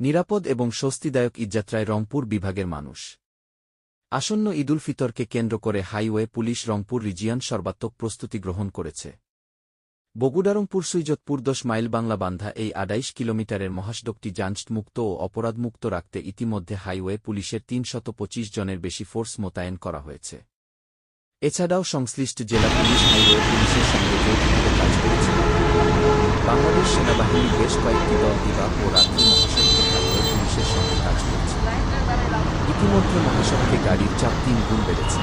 নিরাপদ এবং স্বস্তিদায়ক ঈদযাত্রায় রংপুর বিভাগের মানুষ। আসন্ন ঈদুল ফিতরকে কেন্দ্র করে হাইওয়ে পুলিশ রংপুর রিজিয়ান সর্বাত্মক প্রস্তুতি গ্রহণ করেছে। বগুড়ারংপুর সুইজতপুর দশ মাইল বাংলা বান্ধা এই আড়াইশ কিলোমিটারের মহাসড়কটি যাঞ্চমুক্ত ও অপরাধমুক্ত রাখতে ইতিমধ্যে হাইওয়ে পুলিশের তিনশত পঁচিশ জনের বেশি ফোর্স মোতায়েন করা হয়েছে। এছাড়াও সংশ্লিষ্ট জেলা পুলিশ হাইওয়ে পুলিশের সঙ্গে যৌথভাবে কাজ করেছে। বাংলাদেশ সেনাবাহিনী বেশ কয়েকটি দল দিবা ও রাত্রি মহাসড়কে হাইওয়ে পুলিশের সঙ্গে কাজ করছে ইতিমধ্যে মহাসড়কে গাড়ির চাপ তিন গুণ বেড়েছে।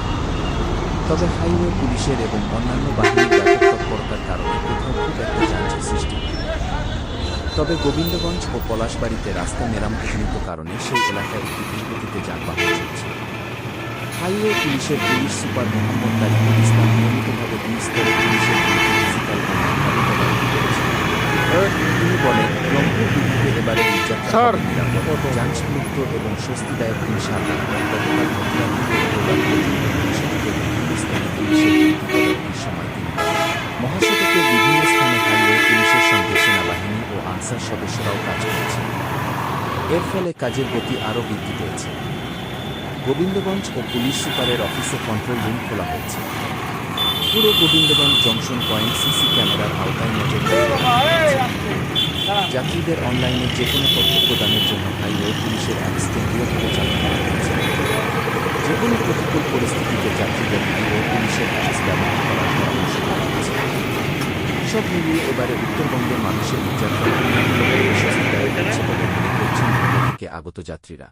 তবে হাইওয়ে, পুলিশের এবং অন্যান্য বাহিনীর ব্যাপক তৎপরতার কারণে কোথাও খুব একটা যান্ত্রিক সৃষ্টি তবে গোবিন্দগঞ্জ ও পলাশবাড়িতে রাস্তা মেরামতজনিত কারণে সেই এলাকায় একটি দুর্গতিতে যানবাহন চলছে। হাইওয়ে, পুলিশের পুলিশ সুপার মোহাম্মদ তারিকুল নিরাপদ যাঞ্চমুক্ত এবং স্বস্তিদায়ক গতকাল রোববার পর্যন্ত মহাসড়কে বিভিন্ন স্থানে হাইওয়ে পুলিশের সঙ্গে সেনাবাহিনী ও আনসার সদস্যরাও কাজ করেছেন এর ফলে কাজের গতি আরও বৃদ্ধি পেয়েছে। গোবিন্দগঞ্জ ও পুলিশ সুপারের অফিসে কন্ট্রোল রুম খোলা হয়েছে। পুরো গোবিন্দগঞ্জ জংশন পয়েন্ট সিসি ক্যামেরার আওতায় নজর যাত্রীদের অনলাইনে যে কোনো তথ্য প্রদানের জন্য হাইওয়ে পুলিশের অ্যাপ কেন্দ্রীয়ভাবে চালু করা হয়েছে। যে কোনো প্রতিকূল পরিস্থিতিতে যাত্রীদের হাইওয়ে পুলিশের অ্যাপস ব্যবহার করার পরামর্শ দেওয়া হয়েছে। সব মিলিয়ে এবারে উত্তরবঙ্গের মানুষের মনে ঢাকা থেকে আগত যাত্রীরা।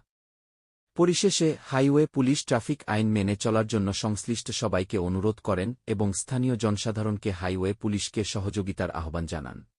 পরিশেষে হাইওয়ে পুলিশ ট্রাফিক আইন মেনে চলার জন্য সংশ্লিষ্ট সবাইকে অনুরোধ করেন এবং স্থানীয় জনসাধারণকে হাইওয়ে পুলিশকে সহযোগিতার আহ্বান জানান।